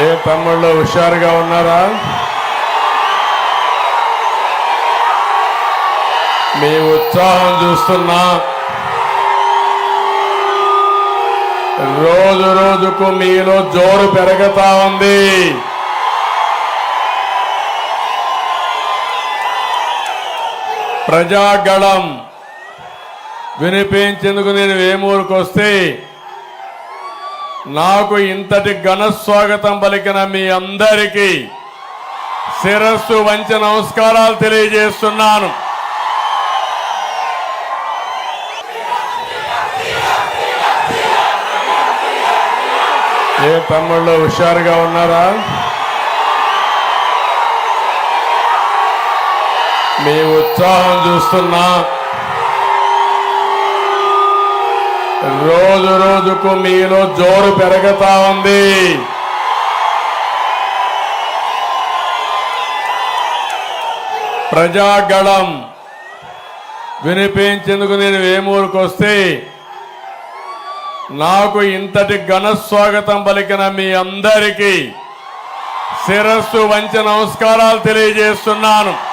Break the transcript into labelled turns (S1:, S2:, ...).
S1: ఏ తమ్ముళ్ళు హుషారుగా ఉన్నారా? మీ ఉత్సాహం చూస్తున్నా. రోజు రోజుకు మీలో జోరు పెరుగుతా ఉంది. ప్రజాగళం వినిపించేందుకు నేను ఏమూరుకొస్తే నాకు ఇంతటి ఘన స్వాగతం పలికిన మీ అందరికీ శిరస్సు వంచి నమస్కారాలు తెలియజేస్తున్నాను. ఏ తమ్ముళ్ళు హుషారుగా ఉన్నారా? మీ ఉత్సాహం చూస్తున్నా. రోజు రోజుకు మీలో జోరు పెరుగుతా ఉంది. ప్రజాగళం వినిపించేందుకు నేను వేమూరుకు వస్తే నాకు ఇంతటి ఘన స్వాగతం పలికిన మీ అందరికీ శిరస్సు వంచి నమస్కారాలు తెలియజేస్తున్నాను.